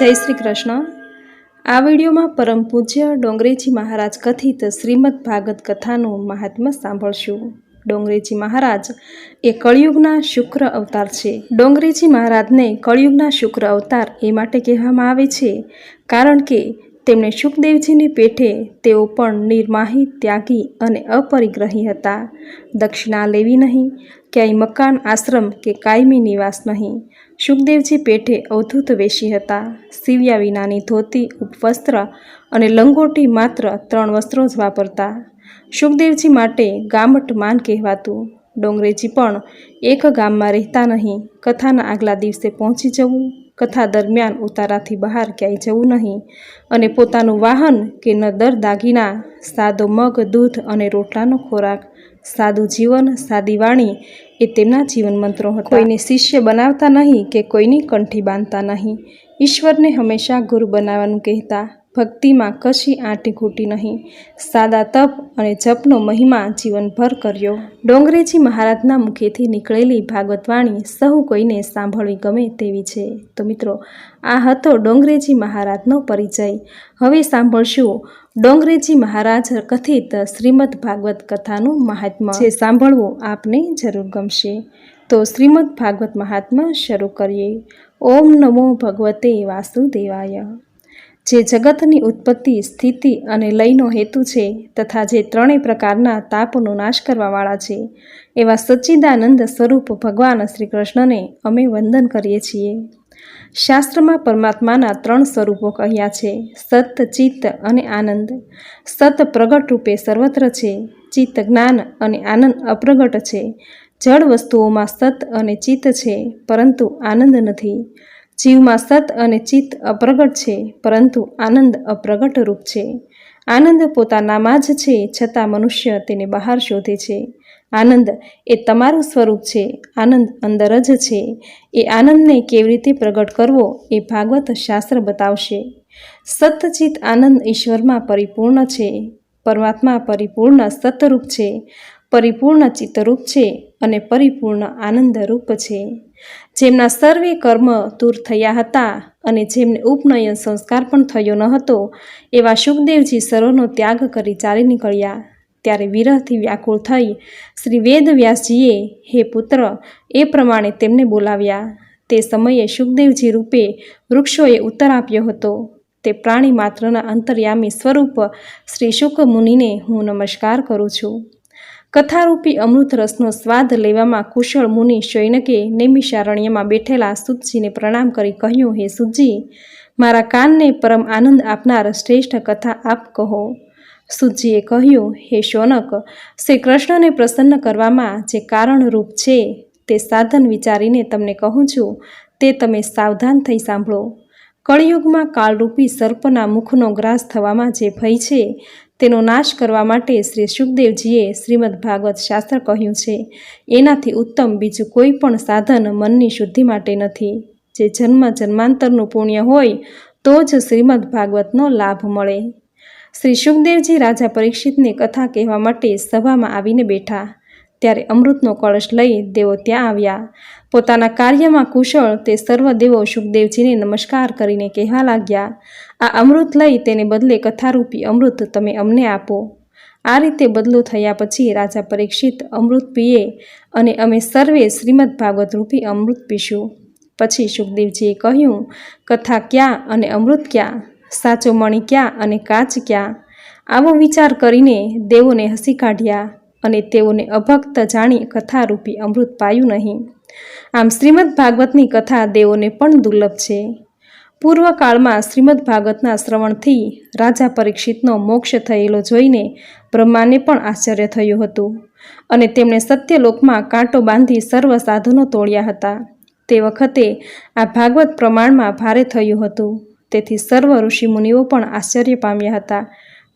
જય શ્રી કૃષ્ણ. આ વિડીયોમાં પરમ પૂજ્ય ડોંગરેજી મહારાજ કથિત શ્રીમદ ભાગવત કથાનું મહાત્મ્ય સાંભળશું. ડોંગરેજી મહારાજ એ કળિયુગના શુક્ર અવતાર છે. ડોંગરેજી મહારાજને કળિયુગના શુક્ર અવતાર એ માટે કહેવામાં આવે છે. કારણ કે તેમણે સુખદેવજીની પેઠે તેઓ પણ નિર્માહી, ત્યાગી અને અપરિગ્રહી હતા. દક્ષિણા લેવી નહીં, ક્યાંય મકાન, આશ્રમ કે કાયમી નિવાસ નહીં. સુખદેવજી પેઠે અવધૂત વેશી હતા. સીવ્યા વિનાની ધોતી, ઉપવસ્ત્ર અને લંગોટી માત્ર ત્રણ વસ્ત્રો જ વાપરતા. સુખદેવજી માટે ગામઠ માન કહેવાતું. ડોંગરેજી પણ એક ગામમાં રહેતા નહીં, કથાના આગલા દિવસે પહોંચી જવું. કથા દરમિયાન ઉતારાથી બહાર ક્યાંય જવું નહીં અને પોતાનું વાહન કે ન દર દાગીના, સાદો મગ, દૂધ અને રોટલાનો ખોરાક, સાદું જીવન, સાદી વાણી એ તેમના જીવન મંત્રો હતા. કોઈને શિષ્ય બનાવતા નહીં કે કોઈની કંઠી બાંધતા નહીં. ઈશ્વરને હંમેશા ગુરુ બનાવવાનું કહેતા ભક્તિમાં કશી આંટી ઘૂંટી નહીં. સાદા તપ અને જપનો મહિમા જીવનભર કર્યો. ડોંગરેજી મહારાજના મુખેથી નીકળેલી ભાગવત વાણી સહુ કોઈને સાંભળવી ગમે તેવી છે. તો મિત્રો, આ હતો ડોંગરેજી મહારાજનો પરિચય. હવે સાંભળશું ડોંગરેજી મહારાજ કથિત શ્રીમદ ભાગવત કથાનું મહાત્મા. જે સાંભળવું આપને જરૂર ગમશે. તો શ્રીમદ ભાગવત મહાત્મા શરૂ કરીએ. ઓમ નમો ભગવતે વાસુદેવાય. જે જગતની ઉત્પત્તિ, સ્થિતિ અને લયનો હેતુ છે તથા જે ત્રણેય પ્રકારના તાપનો નાશ કરવાવાળા છે, એવા સચ્ચિદાનંદ સ્વરૂપ ભગવાન શ્રી કૃષ્ણને અમે વંદન કરીએ છીએ. શાસ્ત્રમાં પરમાત્માના ત્રણ સ્વરૂપો કહ્યા છે, સત, ચિત્ત અને આનંદ. સત પ્રગટ રૂપે સર્વત્ર છે, ચિત્ત જ્ઞાન અને આનંદ અપ્રગટ છે. જળ વસ્તુઓમાં સત અને ચિત્ત છે, પરંતુ આનંદ નથી. જીવમાં સત અને ચિત્ત અપ્રગટ છે, પરંતુ આનંદ અપ્રગટ રૂપ છે. આનંદ પોતાનામાં જ છે, છતાં મનુષ્ય તેને બહાર શોધે છે. આનંદ એ તમારું સ્વરૂપ છે, આનંદ અંદર જ છે. એ આનંદને કેવી રીતે પ્રગટ કરવો એ ભાગવત શાસ્ત્ર બતાવશે. સતચિત આનંદ ઈશ્વરમાં પરિપૂર્ણ છે, પરમાત્મા પરિપૂર્ણ સતરૂપ છે, પરિપૂર્ણ ચિત્તરૂપ છે અને પરિપૂર્ણ આનંદરૂપ છે. જેમના સર્વે કર્મ દૂર થયા હતા અને જેમને ઉપનયન સંસ્કાર પણ થયો ન હતો, એવા સુખદેવજી સર્વનો ત્યાગ કરી ચાલી નીકળ્યા. ત્યારે વિરહથી વ્યાકુળ થઈ શ્રી વેદવ્યાસજીએ, હે પુત્ર, એ પ્રમાણે તેમને બોલાવ્યા. તે સમયે સુખદેવજી રૂપે વૃક્ષોએ ઉત્તર આપ્યો હતો. તે પ્રાણી માત્રના અંતર્યામી સ્વરૂપ શ્રી શુક મુનિને હું નમસ્કાર કરું છું. કથારૂપી અમૃત રસનો સ્વાદ લેવામાં કુશળ મુનિ શૈનકે નૈમિષારણ્યમાં બેઠેલા સુતજીને પ્રણામ કરી કહ્યું, હે સુજી મારા કાનને પરમ આનંદ આપનાર શ્રેષ્ઠ કથા આપ કહો. સુજીએ કહ્યું, હે શૌનક, શ્રી કૃષ્ણને પ્રસન્ન કરવામાં જે કારણરૂપ છે તે સાધન વિચારીને તમને કહું છું, તે તમે સાવધાન થઈ સાંભળો. કળિયુગમાં કાળરૂપી સર્પના મુખનો ગ્રાસ થવામાં જે ભય છે તેનો નાશ કરવા માટે શ્રી સુખદેવજીએ શ્રીમદ ભાગવત શાસ્ત્ર કહ્યું છે, એનાથી ઉત્તમ બીજું કોઈ પણ સાધન મનની શુદ્ધિ માટે નથી. જે જન્મ જન્માંતરનું પુણ્ય હોય, તો જ શ્રીમદ ભાગવતનો લાભ મળે. શ્રી સુખદેવજી રાજા પરીક્ષિતને કથા કહેવા માટે સભામાં આવીને બેઠા. ત્યારે અમૃતનો કળશ લઈ દેવો ત્યાં આવ્યા. પોતાના કાર્યમાં કુશળ તે સર્વ દેવો સુખદેવજીને નમસ્કાર કરીને કહેવા લાગ્યા આ અમૃત લઈ તેને બદલે કથારૂપી અમૃત તમે અમને આપો. આ રીતે બદલો થયા પછી રાજા પરીક્ષિત અમૃત પીએ અને અમે સર્વે શ્રીમદ ભાગવત રૂપી અમૃત પીશું. પછી સુખદેવજીએ કહ્યું, કથા ક્યાં અને અમૃત ક્યાં? સાચો મણી ક્યાં અને કાચ ક્યાં? આવો વિચાર કરીને દેવોને હસી કાઢ્યા અને તેઓને અભક્ત જાણી કથારૂપી અમૃત પાયું નહીં. આમ શ્રીમદ ભાગવતની કથા દેવોને પણ દુર્લભ છે. પૂર્વકાળમાં શ્રીમદ ભાગવતના શ્રવણથી રાજા પરીક્ષિતનો મોક્ષ થયેલો જોઈને બ્રહ્માને પણ આશ્ચર્ય થયું હતું અને તેમણે સત્યલોકમાં કાંટો બાંધી સર્વ સાધનો તોડ્યા હતા. તે વખતે આ ભાગવત પ્રમાણમાં ભારે થયું હતું. તેથી સર્વ ઋષિમુનિઓ પણ આશ્ચર્ય પામ્યા હતા.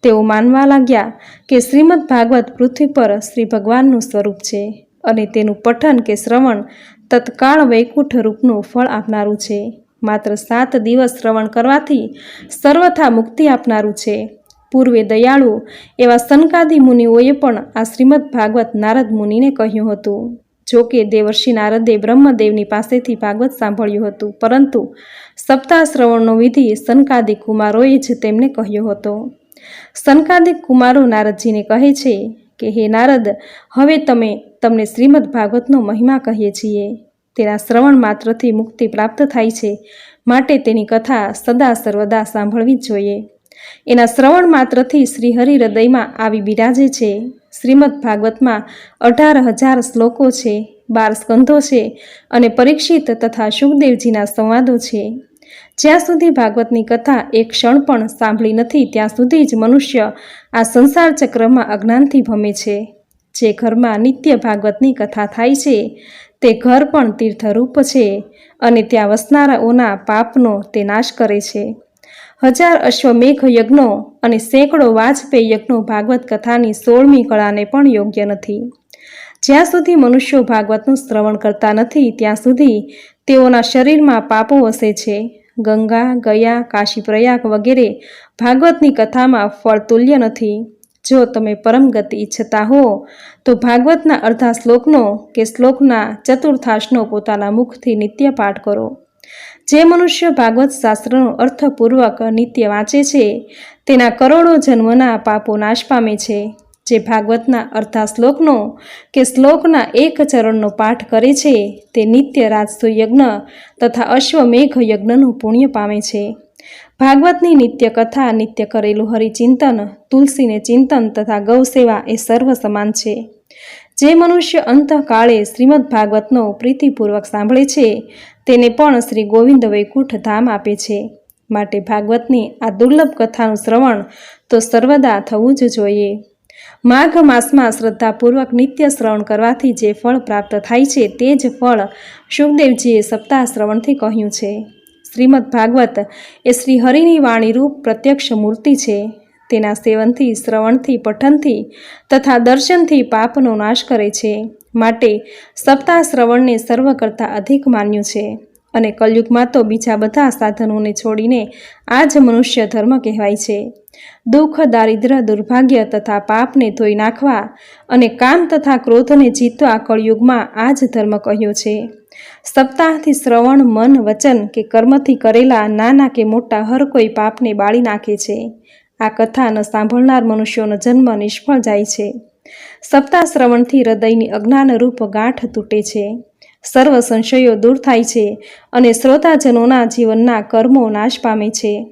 તેઓ માનવા લાગ્યા કે શ્રીમદ ભાગવત પૃથ્વી પર શ્રી ભગવાનનું સ્વરૂપ છે અને તેનું પઠન કે શ્રવણ તત્કાળ વૈકુંઠ રૂપનું ફળ આપનારું છે. માત્ર સાત દિવસ શ્રવણ કરવાથી સર્વથા મુક્તિ આપનારું છે. પૂર્વે દયાળુ, એવા સનકાદી મુનિઓએ પણ આ શ્રીમદ ભાગવત નારદ મુનિને કહ્યું હતું. જો કે દેવર્ષિ નારદે બ્રહ્મદેવની પાસેથી ભાગવત સાંભળ્યું હતું, પરંતુ સપ્તાહ શ્રવણનો વિધિ સનકાદિક કુમારોએ જ તેમને કહ્યો હતો. સનકાદિક કુમારો નારદજીને કહે છે કે, હે નારદ, હવે તમે, તમને શ્રીમદ ભાગવતનો મહિમા કહીએ છીએ. તેના શ્રવણ માત્રથી મુક્તિ પ્રાપ્ત થાય છે માટે તેની કથા સદા સર્વદા સાંભળવી જ જોઈએ. એના શ્રવણ માત્રથી શ્રીહરિ હૃદયમાં આવી બિરાજે છે. શ્રીમદ ભાગવતમાં અઢાર હજાર શ્લોકો છે, બાર સ્કંધો છે અને પરીક્ષિત તથા સુખદેવજીના સંવાદો છે. જ્યાં સુધી ભાગવતની કથા એક ક્ષણ પણ સાંભળી નથી, ત્યાં સુધી જ મનુષ્ય આ સંસાર ચક્રમાં અજ્ઞાનથી ભમે છે. જે ઘરમાં નિત્ય ભાગવતની કથા થાય છે તે ઘર પણ તીર્થરૂપ છે અને ત્યાં વસનારાઓના પાપનો તે નાશ કરે છે. હજાર અશ્વમેઘ યજ્ઞો અને સેંકડો વાજપેયી યજ્ઞો ભાગવત કથાની સોળમી કળાને પણ યોગ્ય નથી. જ્યાં સુધી મનુષ્યો ભાગવતનું શ્રવણ કરતા નથી, ત્યાં સુધી તેઓના શરીરમાં પાપો વસે છે. ગંગા, ગયા કાશી પ્રયાગ વગેરે ભાગવતની કથામાં ફળ તુલ્ય નથી. જો તમે પરમ ગતિ ઈચ્છતા હો, તો ભાગવતના અર્ધા શ્લોકનો કે શ્લોકના ચતુર્થાંશનો પોતાના મુખથી નિત્ય પાઠ કરો. જે મનુષ્ય ભાગવત શાસ્ત્રનો અર્થપૂર્વક નિત્ય વાંચે છે, તેના કરોડો જન્મના પાપો નાશ પામે છે. જે ભાગવતના અર્ધા શ્લોકનો કે શ્લોકના એક ચરણનો પાઠ કરે છે, તે નિત્ય રાજસુ યજ્ઞ તથા અશ્વમેઘ યજ્ઞનું પુણ્ય પામે છે. ભાગવતની નિત્ય કથા નિત્ય કરેલું હરિચિંતન, તુલસીને ચિંતન તથા ગૌસેવા એ સર્વ સમાન છે. જે મનુષ્ય અંતકાળે શ્રીમદ ભાગવતનો પ્રીતિપૂર્વક સાંભળે છે, તેને પણ શ્રી ગોવિંદ વૈકુંઠ ધામ આપે છે. માટે ભાગવતની આ દુર્લભ કથાનું શ્રવણ તો સર્વદા થવું જ જોઈએ. માઘ માસમાં શ્રદ્ધાપૂર્વક નિત્ય શ્રવણ કરવાથી જે ફળ પ્રાપ્ત થાય છે, તે જ ફળ સુખદેવજીએ સપ્તાહ શ્રવણથી કહ્યું છે. શ્રીમદ ભાગવત એ શ્રી હરિની વાણીરૂપ પ્રત્યક્ષ મૂર્તિ છે. તેના સેવનથી, શ્રવણથી, પઠનથી તથા દર્શનથી પાપનો નાશ કરે છે. માટે સપ્તાહ શ્રવણને સર્વ કરતાં અધિક માન્યું છે અને કલયુગમાં તો બીજા બધા સાધનોને છોડીને આ જ મનુષ્ય ધર્મ કહેવાય છે. દુઃખ, દારિદ્ર, દુર્ભાગ્ય તથા પાપને ધોઈ નાખવા અને કામ તથા ક્રોધને જીતવા કળયુગમાં આ જ ધર્મ કહ્યો છે. સપ્તાહથી શ્રવણ, મન, વચન કે કર્મથી કરેલા નાના કે મોટા હર કોઈ પાપને બાળી નાખે છે. આ કથા ન સાંભળનાર મનુષ્યોનો જન્મ નિષ્ફળ જાય છે. સપ્તાહ શ્રવણથી હૃદયની અજ્ઞાનરૂપ ગાંઠ તૂટે છે. સર્વ સંશયો દૂર થાય છે અને શ્રોતાજનોના જીવનના કર્મો નાશ પામે છે.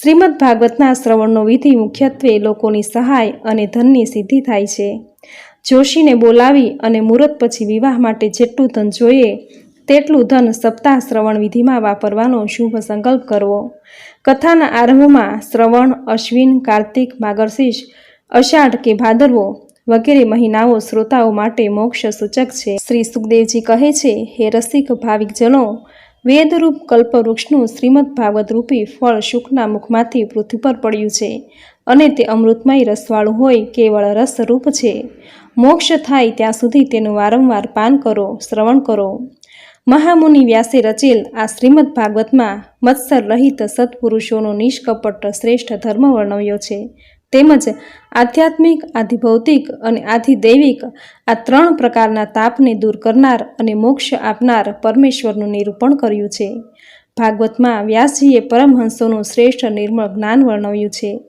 શ્રીમદ ભાગવતના શ્રવણનો વિધિ મુખ્યત્વે લોકોની સહાય અને ધનની સિદ્ધિ થાય છે. જોશીને બોલાવી અને મુહૂર્ત પછી વિવાહ માટે જેટલું ધન જોઈએ, તેટલું ધન સપ્તાહ શ્રવણ વિધિમાં વાપરવાનો શુભ સંકલ્પ કરવો. કથાના આરંભમાં શ્રવણ, અશ્વિન, કાર્તિક, માગરશીષ, અષાઢ કે ભાદરવો વગેરે મહિનાઓ શ્રોતાઓ માટે મોક્ષ સૂચક છે. શ્રી સુખદેવજી કહે છે, હે રસિક ભાવિકજનો વેદરૂપ કલ્પવૃક્ષનું શ્રીમદ ભાગવત રૂપી ફળ શુકના મુખમાંથી પૃથ્વી પર પડ્યું છે. અને તે અમૃતમય રસવાળું હોય કેવળ રસરૂપ છે. મોક્ષ થાય ત્યાં સુધી તેનું વારંવાર પાન કરો, શ્રવણ કરો. મહામુનિ વ્યાસે રચેલ આ શ્રીમદ ભાગવતમાં મત્સર રહિત સત્પુરુષોનો નિષ્કપટ શ્રેષ્ઠ ધર્મ વર્ણવ્યો છે. તેમજ આધ્યાત્મિક, આધિભૌતિક અને આધિદૈવિક આ ત્રણ પ્રકારના તાપને દૂર કરનાર અને મોક્ષ આપનાર પરમેશ્વરનું નિરૂપણ કર્યું છે. ભાગવતમાં વ્યાસજીએ પરમહંસોનું શ્રેષ્ઠ નિર્મળ જ્ઞાન વર્ણવ્યું છે.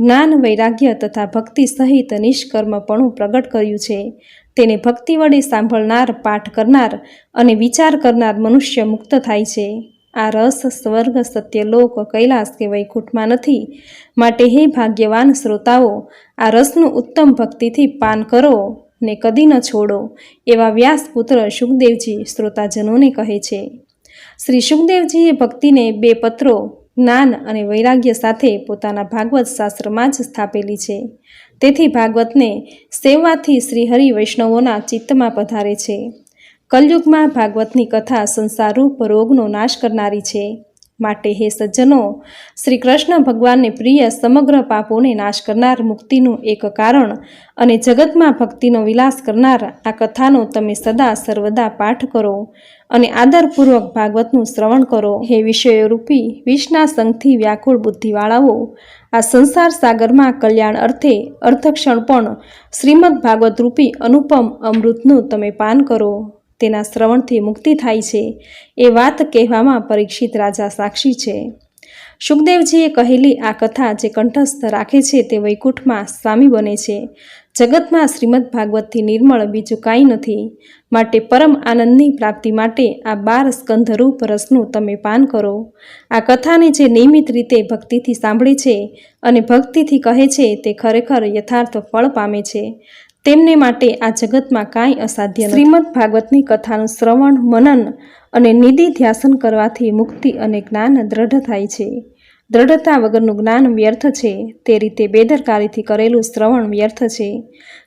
જ્ઞાન, વૈરાગ્ય તથા ભક્તિ સહિત નિષ્કર્મપણું પ્રગટ કર્યું છે. તેને ભક્તિ વડે સાંભળનાર, પાઠ કરનાર અને વિચાર કરનાર મનુષ્ય મુક્ત થાય છે. આ રસ સ્વર્ગ, સત્યલોક, કૈલાસ કે વૈકુંઠમાં નથી. માટે હે ભાગ્યવાન શ્રોતાઓ, આ રસનું ઉત્તમ ભક્તિથી પાન કરો ને કદી ન છોડો, એવા વ્યાસપુત્ર સુખદેવજી શ્રોતાજનોને કહે છે. શ્રી સુખદેવજીએ ભક્તિને બે પત્રો જ્ઞાન અને વૈરાગ્ય સાથે પોતાના ભાગવત શાસ્ત્રમાં જ સ્થાપેલી છે. તેથી ભાગવતને સેવવાથી શ્રી હરિ વૈષ્ણવોના ચિત્તમાં પધારે છે. કલયુગમાં ભાગવતની કથા સંસારરૂપ રોગનો નાશ કરનારી છે. માટે હે સજ્જનો, શ્રી કૃષ્ણ ભગવાનને પ્રિય સમગ્ર પાપોને નાશ કરનાર મુક્તિનું એક કારણ અને જગતમાં ભક્તિનો વિલાસ કરનાર આ કથાનો તમે સદા સર્વદા પાઠ કરો અને આદરપૂર્વક ભાગવતનું શ્રવણ કરો. હે વિષયોરૂપી વિષના સંઘથી વ્યાકુળ બુદ્ધિવાળાઓ, આ સંસાર સાગરમાં કલ્યાણ અર્થે અર્થક્ષણ પણ શ્રીમદ ભાગવત રૂપી અનુપમ અમૃતનું તમે પાન કરો. તેના શ્રવણથી મુક્તિ થાય છે, એ વાત કહેવામાં પરીક્ષિત રાજા સાક્ષી છે. સુખદેવજીએ કહેલી આ કથા જે કંઠસ્થ રાખે છે તે વૈકુંઠમાં સ્વામી બને છે. જગતમાં શ્રીમદ ભાગવતથી નિર્મળ બીજું કાંઈ નથી. માટે પરમ આનંદની પ્રાપ્તિ માટે આ બાર સ્કંધરૂપ રસનું તમે પાન કરો. આ કથાને જે નિયમિત રીતે ભક્તિથી સાંભળે છે અને ભક્તિથી કહે છે તે ખરેખર યથાર્થ ફળ પામે છે. તેમને માટે આ જગતમાં કાંઈ અસાધ્ય શ્રીમદ ભાગવતની કથાનું શ્રવણ, મનન અને નિધિ ધ્યાસન કરવાથી મુક્તિ અને જ્ઞાન દ્રઢ થાય છે. દ્રઢતા વગરનું જ્ઞાન વ્યર્થ છે. તે રીતે બેદરકારીથી કરેલું શ્રવણ વ્યર્થ છે.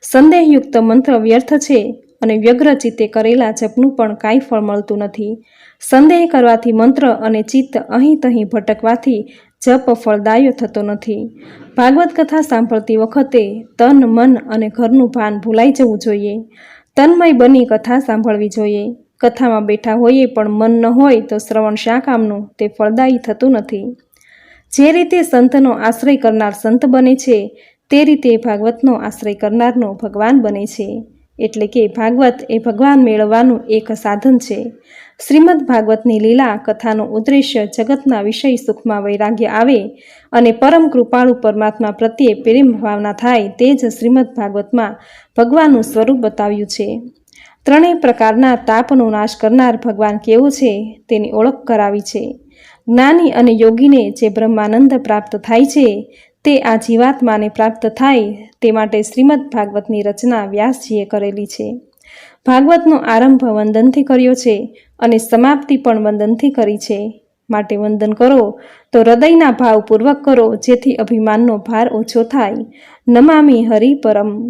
સંદેહયુક્ત મંત્ર વ્યર્થ છે અને વ્યગ્ર ચિત્તે કરેલા જપનું પણ કાંઈ ફળ મળતું નથી. સંદેહ કરવાથી મંત્ર અને ચિત્ત અહીં તહીં ભટકવાથી જપ ફળદાયો થતો નથી. ભાગવત કથા સાંભળતી વખતે તન, મન અને ઘરનું ભાન ભૂલાઈ જવું જોઈએ. તન્મય બની કથા સાંભળવી જોઈએ. કથામાં બેઠા હોઈએ પણ મન ન હોય તો શ્રવણ શા કામનું? તે ફળદાયી થતું નથી. જે રીતે સંતનો આશ્રય કરનાર સંત બને છે, તે રીતે ભાગવતનો આશ્રય કરનારનો ભગવાન બને છે. એટલે કે ભાગવત એ ભગવાન મેળવવાનું એક સાધન છે. શ્રીમદ ભાગવતની લીલા કથાનો ઉદ્દેશ્ય જગતના વિષય સુખમાં વૈરાગ્ય આવે અને પરમ કૃપાળુ પરમાત્મા પ્રત્યે પ્રેમ ભાવના થાય તે જ શ્રીમદ ભાગવતમાં ભગવાનનું સ્વરૂપ બતાવ્યું છે. ત્રણેય પ્રકારના તાપનો નાશ કરનાર ભગવાન કેવું છે તેની ઓળખ કરાવી છે. જ્ઞાની અને યોગીને જે બ્રહ્માનંદ પ્રાપ્ત થાય છે તે આ જીવાત્માને પ્રાપ્ત થાય તે માટે શ્રીમદ ભાગવતની રચના વ્યાસજીએ કરેલી છે. ભાગવતનો આરંભ વંદનથી કર્યો છે અને સમાપ્તિ પણ વંદનથી કરી છે. માટે વંદન કરો, તો હૃદયના ભાવપૂર્વક કરો, જેથી અભિમાનનો ભાર ઓછો થાય. નમામી હરિ પરમ.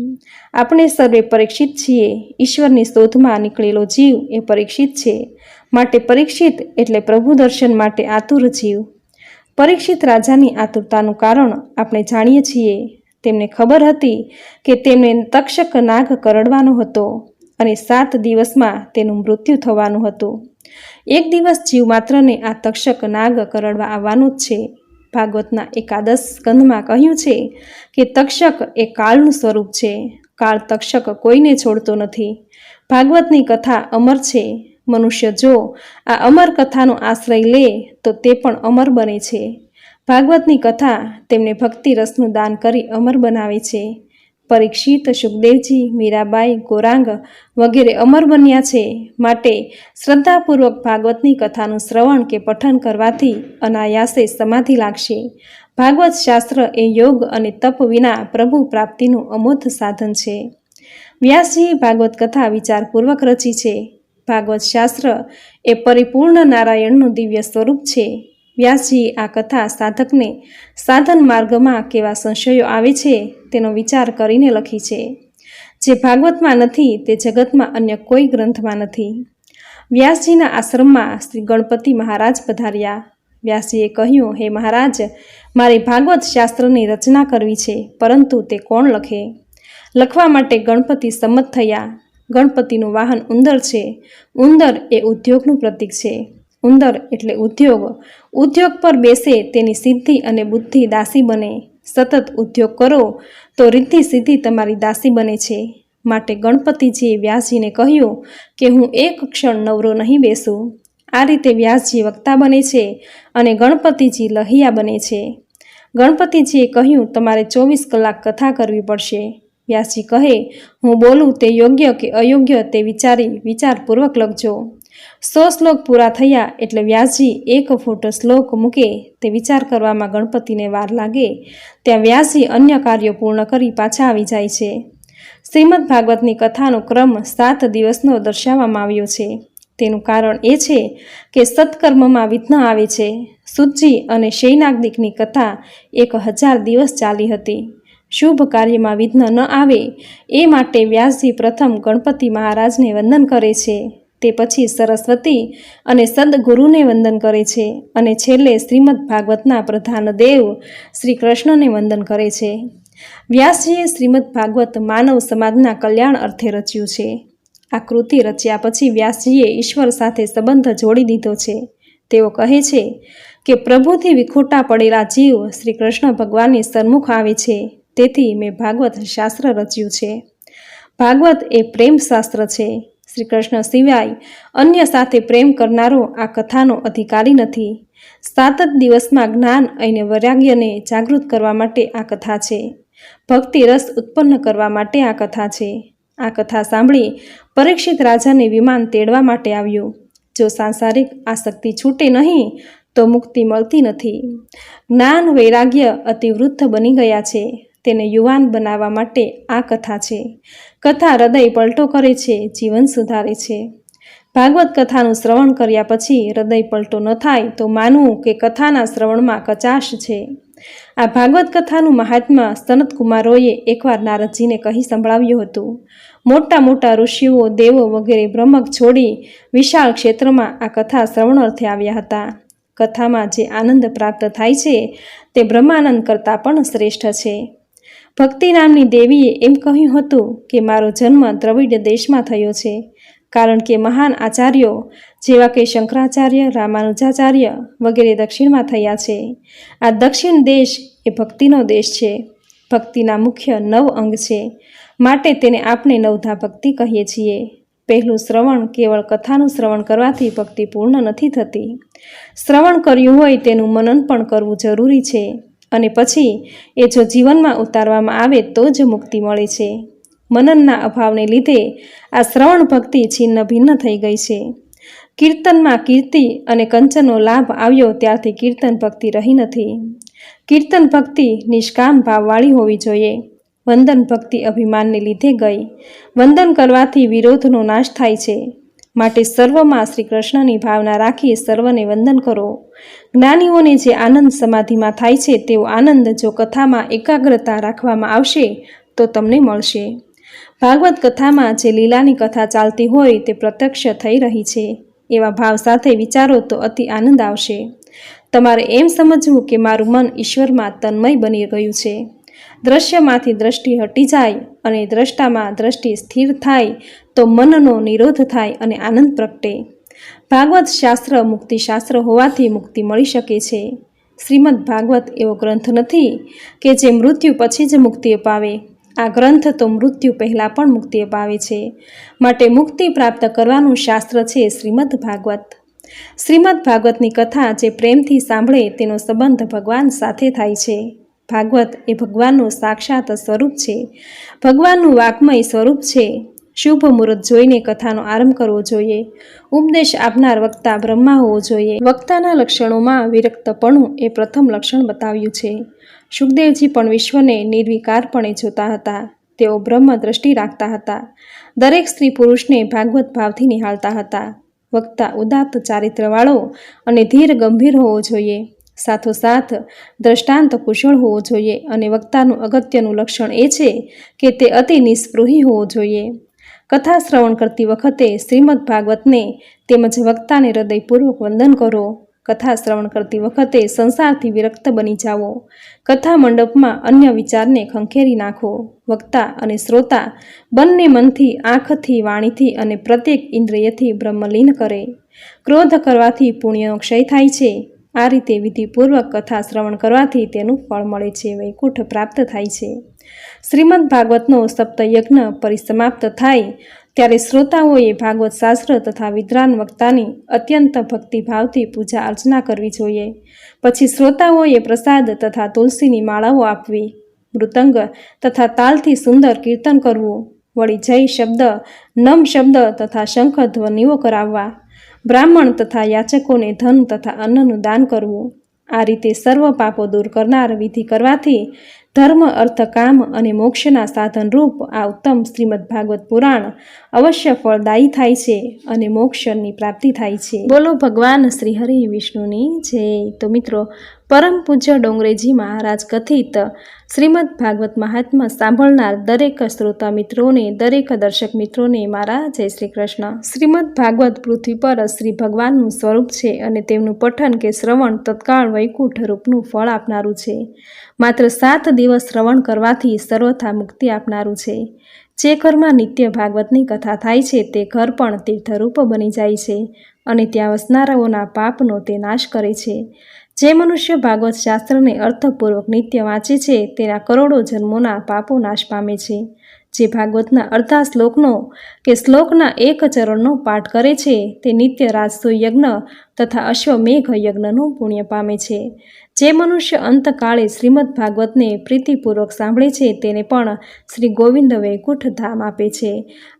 આપણે સર્વે પરીક્ષિત છીએ. ઈશ્વરની શોધમાં નીકળેલો જીવ એ પરીક્ષિત છે. માટે પરીક્ષિત એટલે પ્રભુ દર્શન માટે આતુર જીવ. પરીક્ષિત રાજાની આતુરતાનું કારણ આપણે જાણીએ છીએ. તેમને ખબર હતી કે તેમને તક્ષક નાગ કરડવાનો હતો. અને સાત દિવસમાં તેનું મૃત્યુ થવાનું હતું. એક દિવસ જીવ માત્રને આ તક્ષક નાગ કરડવા આવવાનું જ છે. ભાગવતના એકાદશ સ્કંધમાં કહ્યું છે કે તક્ષક એ કાળનું સ્વરૂપ છે. કાળ તક્ષક કોઈને છોડતો નથી. ભાગવતની કથા અમર છે. મનુષ્ય જો આ અમર કથાનો આશ્રય લે, તો તે પણ અમર બને છે. ભાગવતની કથા તેમને ભક્તિ રસનું દાન કરી અમર બનાવે છે. પરીક્ષિત સુખદેવજી, મીરાબાઈ, ગોરાંગ વગેરે અમર બન્યા છે. માટે શ્રદ્ધાપૂર્વક ભાગવતની કથાનું શ્રવણ કે પઠન કરવાથી અનાયાસે સમાધિ લાગશે. ભાગવત શાસ્ત્ર એ યોગ અને તપ વિના પ્રભુ પ્રાપ્તિનું અમોધ સાધન છે. વ્યાસજીએ ભાગવત કથા વિચારપૂર્વક રચી છે. ભાગવત શાસ્ત્ર એ પરિપૂર્ણ નારાયણનું દિવ્ય સ્વરૂપ છે. વ્યાસજીએ આ કથા સાધકને સાધન માર્ગમાં કેવા સંશયો આવે છે તેનો વિચાર કરીને લખી છે. જે ભાગવતમાં નથી, તે જગતમાં અન્ય કોઈ ગ્રંથમાં નથી. વ્યાસજીના આશ્રમમાં શ્રી ગણપતિ મહારાજ પધાર્યા. વ્યાસજીએ કહ્યું, હે મહારાજ, મારે ભાગવત શાસ્ત્રની રચના કરવી છે, પરંતુ તે કોણ લખે? લખવા માટે ગણપતિ સંમત થયા. ગણપતિનું વાહન ઉંદર છે. ઉંદર એ ઉદ્યોગનું પ્રતીક છે. ઉંદર એટલે ઉદ્યોગ. ઉદ્યોગ પર બેસે તેની સિદ્ધિ અને બુદ્ધિ દાસી બને. સતત ઉદ્યોગ કરો તો રીતિ સિદ્ધિ તમારી દાસી બને છે. માટે ગણપતિજીએ વ્યાસજીને કહ્યું કે હું એક ક્ષણ નવરો નહીં બેસું. આ રીતે વ્યાસજી વક્તા બને છે અને ગણપતિજી લહિયા બને છે. ગણપતિજીએ કહ્યું, તમારે ચોવીસ કલાક કથા કરવી પડશે. વ્યાસજી કહે, હું બોલું તે યોગ્ય કે અયોગ્ય તે વિચારી વિચારપૂર્વક લખજો. સો શ્લોક પૂરા થયા એટલે વ્યાસજી એક ફોટો શ્લોક મૂકે તે વિચાર કરવામાં ગણપતિને વાર લાગે. ત્યાં વ્યાસજી અન્ય કાર્યો પૂર્ણ કરી પાછા આવી જાય છે. શ્રીમદ ભાગવતની કથાનો ક્રમ સાત દિવસનો દર્શાવવામાં આવ્યો છે. તેનું કારણ એ છે કે સત્કર્મમાં વિઘ્ન આવે છે. સુજી અને શૈનાગદિકની કથા એક હજાર દિવસ ચાલી હતી. શુભ કાર્યમાં વિઘ્ન ન આવે એ માટે વ્યાસજી પ્રથમ ગણપતિ મહારાજને વંદન કરે છે. તે પછી સરસ્વતી અને સદગુરુને વંદન કરે છે અને છેલ્લે શ્રીમદ ભાગવતના પ્રધાન દેવ શ્રી કૃષ્ણને વંદન કરે છે. વ્યાસજીએ શ્રીમદ ભાગવત માનવ સમાજના કલ્યાણ અર્થે રચ્યું છે. આ કૃતિ રચ્યા પછી વ્યાસજીએ ઈશ્વર સાથે સંબંધ જોડી દીધો છે. તેઓ કહે છે કે પ્રભુથી વિખોટા પડેલા જીવ શ્રી કૃષ્ણ ભગવાનની સન્મુખ આવે છે. તેથી મેં ભાગવત શાસ્ત્ર રચ્યું છે. ભાગવત એ પ્રેમ શાસ્ત્ર છે. શ્રી કૃષ્ણ સિવાય અન્ય સાથે પ્રેમ કરનારો આ કથાનો અધિકારી નથી. સાત જ દિવસમાં જ્ઞાન અને વૈરાગ્યને જાગૃત કરવા માટે આ કથા છે. ભક્તિ રસ ઉત્પન્ન કરવા માટે આ કથા છે. આ કથા સાંભળી પરીક્ષિત રાજાને વિમાન તેડવા માટે આવ્યું. જો સાંસારિક આસક્તિ છૂટે નહીં, તો મુક્તિ મળતી નથી. જ્ઞાન, વૈરાગ્ય અતિવૃદ્ધ બની ગયા છે. તેને યુવાન બનાવવા માટે આ કથા છે. કથા હૃદય પલટો કરે છે, જીવન સુધારે છે. ભાગવત કથાનું શ્રવણ કર્યા પછી હૃદય પલટો ન થાય તો માનવું કે કથાના શ્રવણમાં કચાશ છે. આ ભાગવત કથાનું મહાત્મા સનત કુમારોએ એકવાર નારદજીને કહી સંભળાવ્યું હતું. મોટા મોટા ઋષિઓ, દેવો વગેરે બ્રહ્મક છોડી વિશાળ ક્ષેત્રમાં આ કથા શ્રવણ અર્થે આવ્યા હતા. કથામાં જે આનંદ પ્રાપ્ત થાય છે, તે બ્રહ્માનંદ કરતાં પણ શ્રેષ્ઠ છે. ભક્તિ નામની દેવીએ એમ કહ્યું હતું કે મારો જન્મ દ્રવિડ દેશમાં થયો છે, કારણ કે મહાન આચાર્યો જેવા કે શંકરાચાર્ય, રામાનુજાચાર્ય વગેરે દક્ષિણમાં થયા છે. આ દક્ષિણ દેશ એ ભક્તિનો દેશ છે. ભક્તિના મુખ્ય નવ અંગ છે. માટે તેને આપણે નવધા ભક્તિ કહીએ છીએ. પહેલું શ્રવણ કેવળ કથાનું શ્રવણ કરવાથી ભક્તિ પૂર્ણ નથી થતી. શ્રવણ કર્યું હોય તેનું મનન પણ કરવું જરૂરી છે. અને પછી એ જો જીવનમાં ઉતારવામાં આવે તો જ મુક્તિ મળે છે. મનનના અભાવને લીધે આ શ્રવણ ભક્તિ છિન્ન ભિન્ન થઈ ગઈ છે. કીર્તનમાં કીર્તિ અને કંચનનો લાભ આવ્યો ત્યારથી કીર્તન ભક્તિ રહી નથી. કીર્તન ભક્તિ નિષ્કામ ભાવવાળી હોવી જોઈએ. વંદન ભક્તિ અભિમાનને લીધે ગઈ. વંદન કરવાથી વિરોધનો નાશ થાય છે. માટે સર્વમાં શ્રી કૃષ્ણની ભાવના રાખી સર્વને વંદન કરો. જ્ઞાનીઓને જે આનંદ સમાધિમાં થાય છે તેવો આનંદ જો કથામાં એકાગ્રતા રાખવામાં આવશે, તો તમને મળશે. ભાગવત કથામાં જે લીલાની કથા ચાલતી હોય તે પ્રત્યક્ષ થઈ રહી છે. એવા ભાવ સાથે વિચારો તો અતિ આનંદ આવશે. તમારે એમ સમજવું કે મારું મન ઈશ્વરમાં તન્મય બની ગયું છે. દ્રશ્યમાંથી દ્રષ્ટિ હટી જાય અને દ્રષ્ટામાં દ્રષ્ટિ સ્થિર થાય તો મનનો નિરોધ થાય અને આનંદ પ્રગટે. ભાગવત શાસ્ત્ર મુક્તિશાસ્ત્ર હોવાથી મુક્તિ મળી શકે છે. શ્રીમદ ભાગવત એવો ગ્રંથ નથી કે જે મૃત્યુ પછી જ મુક્તિ અપાવે. આ ગ્રંથ તો મૃત્યુ પહેલાં પણ મુક્તિ અપાવે છે. માટે મુક્તિ પ્રાપ્ત કરવાનું શાસ્ત્ર છે શ્રીમદ ભાગવત. શ્રીમદ ભાગવતની કથા જે પ્રેમથી સાંભળે તેનો સંબંધ ભગવાન સાથે થાય છે. ભાગવત એ ભગવાનનું સાક્ષાત સ્વરૂપ છે. ભગવાનનું વાક્મય સ્વરૂપ છે. શુભ મુહૂર્ત જોઈને કથાનો આરંભ કરવો જોઈએ. ઉપદેશ આપનાર વક્તા બ્રહ્મા હોવો જોઈએ. વક્તાના લક્ષણોમાં વિરક્તપણું એ પ્રથમ લક્ષણ બતાવ્યું છે. સુખદેવજી પણ વિશ્વને નિર્વિકારપણે જોતા હતા. તેઓ બ્રહ્મ દ્રષ્ટિ રાખતા હતા. દરેક સ્ત્રી પુરુષને ભાગવત ભાવથી નિહાળતા હતા. વક્તા ઉદાત્ત ચારિત્રવાળો અને ધીર ગંભીર હોવો જોઈએ. સાથોસાથ દ્રષ્ટાંત કુશળ હોવો જોઈએ અને વક્તાનું અગત્યનું લક્ષણ એ છે કે તે અતિ નિસ્પૃહી હોવો જોઈએ. કથા શ્રવણ કરતી વખતે શ્રીમદ ભાગવતને તેમજ વક્તાને હૃદયપૂર્વક વંદન કરો. કથા શ્રવણ કરતી વખતે સંસારથી વિરક્ત બની જાઓ. કથા મંડપમાં અન્ય વિચારને ખંખેરી નાખો. વક્તા અને શ્રોતા બંને મનથી, આંખથી, વાણીથી અને પ્રત્યેક ઇન્દ્રિયથી બ્રહ્મલીન કરે. ક્રોધ કરવાથી પુણ્યનો ક્ષય થાય છે. આ રીતે વિધિપૂર્વક કથા શ્રવણ કરવાથી તેનું ફળ મળે છે. વૈકુંઠ પ્રાપ્ત થાય છે. શ્રીમદ ભાગવતનો સપ્તયજ્ઞ પરિસમાપ્ત થાય ત્યારે શ્રોતાઓએ ભાગવત શાસ્ત્ર તથા વિદ્વાન વક્તાની અત્યંત ભક્તિભાવથી પૂજા અર્ચના કરવી જોઈએ. પછી શ્રોતાઓએ પ્રસાદ તથા તુલસીની માળાઓ આપવી મૃતંગ તથા તાલથી સુંદર કીર્તન કરવું, વળી જય શબ્દ, નમ શબ્દ તથા શંખ ધ્વનિઓ કરાવવા, બ્રાહ્મણ તથા યાચકોને ધન તથા અન્નનું દાન કરવું, આ રીતે સર્વ પાપો દૂર કરનાર વિધિ કરવાથી ધર્મ, અર્થ, કામ અને મોક્ષના સાધનરૂપ આ ઉત્તમ શ્રીમદ ભાગવત પુરાણ અવશ્ય ફળદાયી થાય છે અને મોક્ષની પ્રાપ્તિ થાય છે. બોલો ભગવાન શ્રી હરિ વિષ્ણુની જય. તો મિત્રો પરમ પૂજ્ય ડોંગરેજી મહારાજ કથિત શ્રીમદ ભાગવત મહાત્મા સાંભળનાર દરેક શ્રોતા મિત્રોને, દરેક દર્શક મિત્રોને મારા જય શ્રી કૃષ્ણ. શ્રીમદ ભાગવત પૃથ્વી પર શ્રી ભગવાનનું સ્વરૂપ છે અને તેમનું પઠન કે શ્રવણ તત્કાળ વૈકુંઠ રૂપનું ફળ આપનારું છે. માત્ર સાત દિવસ શ્રવણ કરવાથી સર્વથા મુક્તિ આપનારું છે. જે ઘરમાં નિત્ય ભાગવતની કથા થાય છે તે ઘર પણ તીર્થરૂપ બની જાય છે અને ત્યાં વસનારાઓના પાપનો તે નાશ કરે છે. જે મનુષ્ય ભાગવત શાસ્ત્રને અર્થપૂર્વક નિત્ય વાંચે છે, તેના કરોડો જન્મોના પાપો નાશ પામે છે. જે ભાગવતના અડધા શ્લોકનો કે શ્લોકના એક ચરણનો પાઠ કરે છે, તે નિત્ય રાજસો યજ્ઞ તથા અશ્વમેઘ યજ્ઞનું પુણ્ય પામે છે. જે મનુષ્ય અંતકાળે શ્રીમદ ભાગવતને પ્રીતિપૂર્વક સાંભળે છે, તેને પણ શ્રી ગોવિંદ વૈકુંઠ ધામ આપે છે.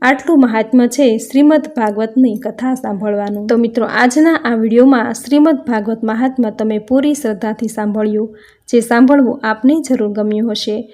આટલું મહાત્મ્ય છે શ્રીમદ ભાગવતની કથા સાંભળવાનું. તો મિત્રો, આજના આ વિડીયોમાં શ્રીમદ ભાગવત મહાત્મ્ય તમે પૂરી શ્રદ્ધાથી સાંભળ્યું. જે સાંભળવું આપને જરૂર ગમ્યું હશે.